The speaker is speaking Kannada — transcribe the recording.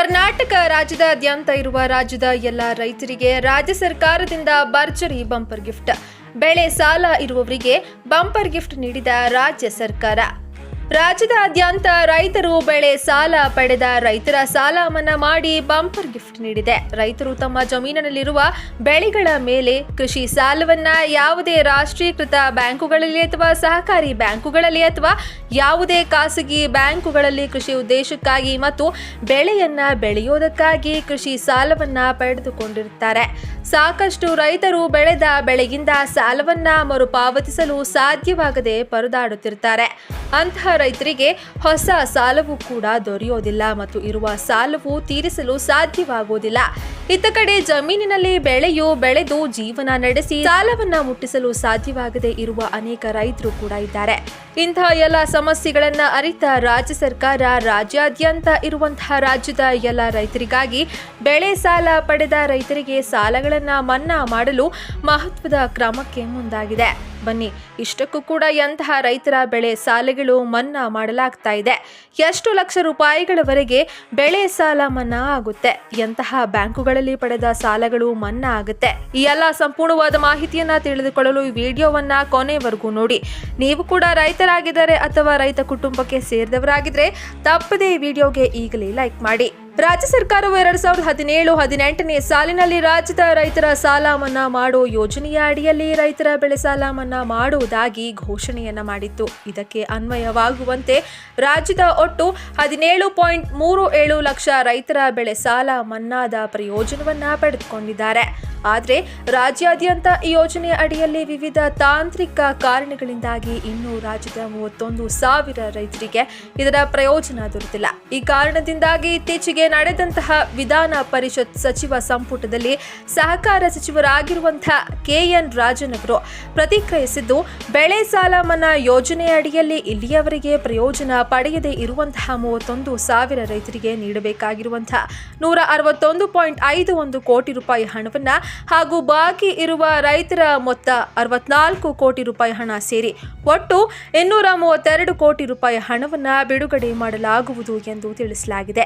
ಕರ್ನಾಟಕ ರಾಜ್ಯದಾದ್ಯಂತ ಇರುವ ರಾಜ್ಯದ ಎಲ್ಲ ರೈತರಿಗೆ ರಾಜ್ಯ ಸರ್ಕಾರದಿಂದ ಭರ್ಜರಿ ಬಂಪರ್ ಗಿಫ್ಟ್. ಬೆಳೆ ಸಾಲ ಇರುವವರಿಗೆ ಬಂಪರ್ ಗಿಫ್ಟ್ ನೀಡಿದ ರಾಜ್ಯ ಸರ್ಕಾರ. ರಾಜ್ಯದಾದ್ಯಂತ ರೈತರು ಬೆಳೆ ಸಾಲ ಪಡೆದ ರೈತರ ಸಾಲ ಮನ್ನಾ ಮಾಡಿ ಬಂಪರ್ ಗಿಫ್ಟ್ ನೀಡಿದೆ. ರೈತರು ತಮ್ಮ ಜಮೀನಿನಲ್ಲಿರುವ ಬೆಳೆಗಳ ಮೇಲೆ ಕೃಷಿ ಸಾಲವನ್ನ ಯಾವುದೇ ರಾಷ್ಟ್ರೀಕೃತ ಬ್ಯಾಂಕುಗಳಲ್ಲಿ ಅಥವಾ ಸಹಕಾರಿ ಬ್ಯಾಂಕುಗಳಲ್ಲಿ ಅಥವಾ ಯಾವುದೇ ಖಾಸಗಿ ಬ್ಯಾಂಕುಗಳಲ್ಲಿ ಕೃಷಿ ಉದ್ದೇಶಕ್ಕಾಗಿ ಮತ್ತು ಬೆಳೆಯನ್ನ ಬೆಳೆಯೋದಕ್ಕಾಗಿ ಕೃಷಿ ಸಾಲವನ್ನ ಪಡೆದುಕೊಂಡಿರುತ್ತಾರೆ. ಸಾಕಷ್ಟು ರೈತರು ಬೆಳೆದ ಬೆಳೆಯಿಂದ ಸಾಲವನ್ನ ಮರುಪಾವತಿಸಲು ಸಾಧ್ಯವಾಗದೆ ಪರದಾಡುತ್ತಿರುತ್ತಾರೆ. ಅಂತಹ ರೈತರಿಗೆ ಹೊಸ ಸಾಲವೂ ಕೂಡ ದೊರೆಯೋದಿಲ್ಲ ಮತ್ತು ಇರುವ ಸಾಲವು ತೀರಿಸಲು ಸಾಧ್ಯವಾಗುವುದಿಲ್ಲ. ಇತ್ತ ಕಡೆ ಜಮೀನಿನಲ್ಲಿ ಬೆಳೆಯು, ಬೆಳೆದು ಜೀವನ ನಡೆಸಿ ಸಾಲವನ್ನ ಮುಟ್ಟಿಸಲು ಸಾಧ್ಯವಾಗದೆ ಇರುವ ಅನೇಕ ರೈತರು ಕೂಡ ಇದ್ದಾರೆ. ಇಂತಹ ಎಲ್ಲ ಸಮಸ್ಯೆಗಳನ್ನ ಅರಿತ ರಾಜ್ಯ ಸರ್ಕಾರ ರಾಜ್ಯಾದ್ಯಂತ ಇರುವಂತಹ ರಾಜ್ಯದ ಎಲ್ಲ ರೈತರಿಗಾಗಿ ಬೆಳೆ ಸಾಲ ಪಡೆದ ರೈತರಿಗೆ ಸಾಲಗಳನ್ನ ಮನ್ನಾ ಮಾಡಲು ಮಹತ್ವದ ಕ್ರಮಕ್ಕೆ ಮುಂದಾಗಿದೆ. ಬನ್ನಿ, ಇಷ್ಟಕ್ಕೂ ಕೂಡ ಎಂತಹ ರೈತರ ಬೆಳೆ ಸಾಲಗಳು ಮನ್ನಾ ಮಾಡಲಾಗ್ತಾ ಇದೆ. ಎಷ್ಟು ಲಕ್ಷ ರೂಪಾಯಿಗಳವರೆಗೆ ಬೆಳೆ ಸಾಲ ಮನ್ನಾ ಆಗುತ್ತೆ? ಎಂತಹ ಬ್ಯಾಂಕುಗಳಲ್ಲಿ ಪಡೆದ ಸಾಲಗಳು ಮನ್ನಾ ಆಗುತ್ತೆ. ಈ ಎಲ್ಲ ಸಂಪೂರ್ಣವಾದ ಮಾಹಿತಿಯನ್ನ ತಿಳಿದುಕೊಳ್ಳಲು ಈ ವಿಡಿಯೋವನ್ನ ಕೊನೆವರೆಗೂ ನೋಡಿ. ನೀವು ಕೂಡ ರೈತರಾಗಿದ್ದಾರೆ ಅಥವಾ ರೈತ ಕುಟುಂಬಕ್ಕೆ ಸೇರಿದವರಾಗಿದ್ರೆ ತಪ್ಪದೇ ಈ ವಿಡಿಯೋಗೆ ಈಗಲೇ ಲೈಕ್ ಮಾಡಿ. ರಾಜ್ಯ ಸರ್ಕಾರವು ಎರಡು ಸಾವಿರದ ಹದಿನೇಳು, ಹದಿನೆಂಟನೇ ಸಾಲಿನಲ್ಲಿ ರಾಜ್ಯದ ರೈತರ ಸಾಲ ಮನ್ನಾ ಮಾಡುವ ಯೋಜನೆಯ ಅಡಿಯಲ್ಲಿ ರೈತರ ಬೆಳೆ ಸಾಲ ಮನ್ನಾ ಮಾಡುವುದಾಗಿ ಘೋಷಣೆಯನ್ನ ಮಾಡಿತ್ತು. ಇದಕ್ಕೆ ಅನ್ವಯವಾಗುವಂತೆ ರಾಜ್ಯದ ಒಟ್ಟು ಹದಿನೇಳು ಪಾಯಿಂಟ್ ಮೂರು ಏಳು ಲಕ್ಷ ರೈತರ ಬೆಳೆ ಸಾಲ ಮನ್ನಾದ ಪ್ರಯೋಜನವನ್ನ ಪಡೆದುಕೊಂಡಿದ್ದಾರೆ. ಆದರೆ ರಾಜ್ಯಾದ್ಯಂತ ಈ ಯೋಜನೆಯ ಅಡಿಯಲ್ಲಿ ವಿವಿಧ ತಾಂತ್ರಿಕ ಕಾರಣಗಳಿಂದಾಗಿ ಇನ್ನೂ ರಾಜ್ಯದ ಮೂವತ್ತೊಂದು ಸಾವಿರ ರೈತರಿಗೆ ಇದರ ಪ್ರಯೋಜನ ದೊರೆತಿಲ್ಲ. ಈ ಕಾರಣದಿಂದಾಗಿ ಇತ್ತೀಚೆಗೆ ನಡೆದಂತಹ ವಿಧಾನ ಪರಿಷತ್ ಸಚಿವ ಸಂಪುಟದಲ್ಲಿ ಸಹಕಾರ ಸಚಿವರಾಗಿರುವಂತಹ ಕೆಎನ್ ರಾಜನ್ ಅವರು ಪ್ರತಿಕ್ರಿಯಿಸಿದ್ದು, ಬೆಳೆ ಸಾಲ ಮನ್ನಾ ಯೋಜನೆಯ ಅಡಿಯಲ್ಲಿ ಇಲ್ಲಿಯವರೆಗೆ ಪ್ರಯೋಜನ ಪಡೆಯದೇ ಇರುವಂತಹ ಮೂವತ್ತೊಂದು ಸಾವಿರ ರೈತರಿಗೆ ನೀಡಬೇಕಾಗಿರುವಂತಹ ನೂರ ಅರವತ್ತೊಂದು ಪಾಯಿಂಟ್ ಐದು ಒಂದು ಕೋಟಿ ರೂಪಾಯಿ ಹಣವನ್ನ ಹಾಗೂ ಬಾಕಿ ಇರುವ ರೈತರ ಮೊತ್ತ ಅರವತ್ನಾಲ್ಕು ಕೋಟಿ ರೂಪಾಯಿ ಹಣ ಸೇರಿ ಒಟ್ಟು ಇನ್ನೂರ ಮೂವತ್ತೆರಡು ಕೋಟಿ ರೂಪಾಯಿ ಹಣವನ್ನು ಬಿಡುಗಡೆ ಮಾಡಲಾಗುವುದು ಎಂದು ತಿಳಿಸಲಾಗಿದೆ.